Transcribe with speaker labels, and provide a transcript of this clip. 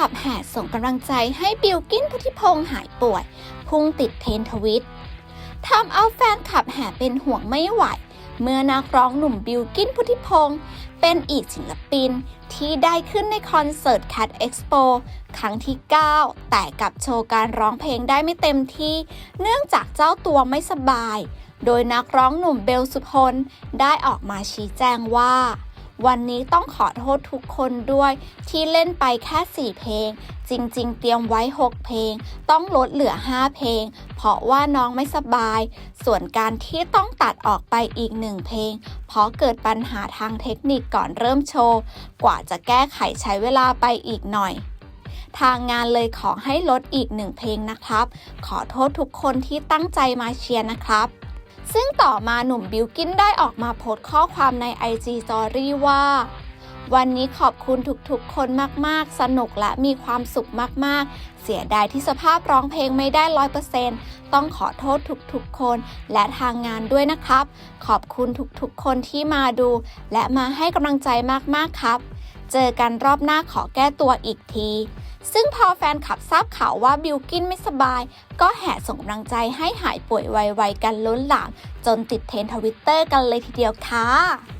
Speaker 1: ลับแห่ส่งกำลังใจให้บิลกินพุทธิพงษ์หายป่วย พุ่งติดเทรนทวิตทำเอาแฟนคลับแห่เป็นห่วงไม่ไหว เมื่อนักร้องหนุ่มบิลกินพุทธิพงษ์เป็นอีกศิลปินที่ได้ขึ้นในคอนเสิร์ต Cat Expo ครั้งที่ 9 แต่กับโชว์การร้องเพลงได้ไม่เต็มที่ เนื่องจากเจ้าตัวไม่สบาย โดยนักร้องหนุ่มเบลสุพลได้ออกมาชี้แจงว่า วันนี้ต้องขอโทษทุกคนด้วยที่เล่นไปแค่ 4 เพลง จริงๆ เตรียมไว้ 6 เพลง ต้องลดเหลือ 5 เพลง เพราะว่าน้องไม่สบาย ส่วนการที่ต้องตัดออกไปอีกหนึ่งเพลง เพราะเกิดปัญหาทางเทคนิคก่อนเริ่มโชว์ กว่าจะแก้ไขใช้เวลาไปอีกหน่อยทางงานเลยขอให้ลดอีกหนึ่งเพลงนะครับ ขอโทษทุกคนที่ตั้งใจมาเชียร์นะครับ ซึ่งต่อมาหนุ่มบิวกินได้ออกมาโพสต์ข้อความใน IG Story ว่า วันนี้ขอบคุณทุกๆ คนมากๆ สนุกและมีความสุขมากๆ เสียดายที่สภาพร้องเพลงไม่ได้ร้อยเปอร์เซ็นต์ต้องขอโทษทุกๆ คนและทางงานด้วยนะครับ ขอบคุณทุกๆ คนที่มาดู และมาให้กำลังใจมากๆ ครับ เจอกันรอบหน้าขอแก้ตัวอีกที ซึ่งพอแฟนคลับทราบข่าวว่าบิลกินไม่สบาย ก็แห่ส่งกำลังใจให้หายป่วยไวๆกันล้นหลาม จนติดเทรนทวิตเตอร์กันเลยทีเดียวค่ะ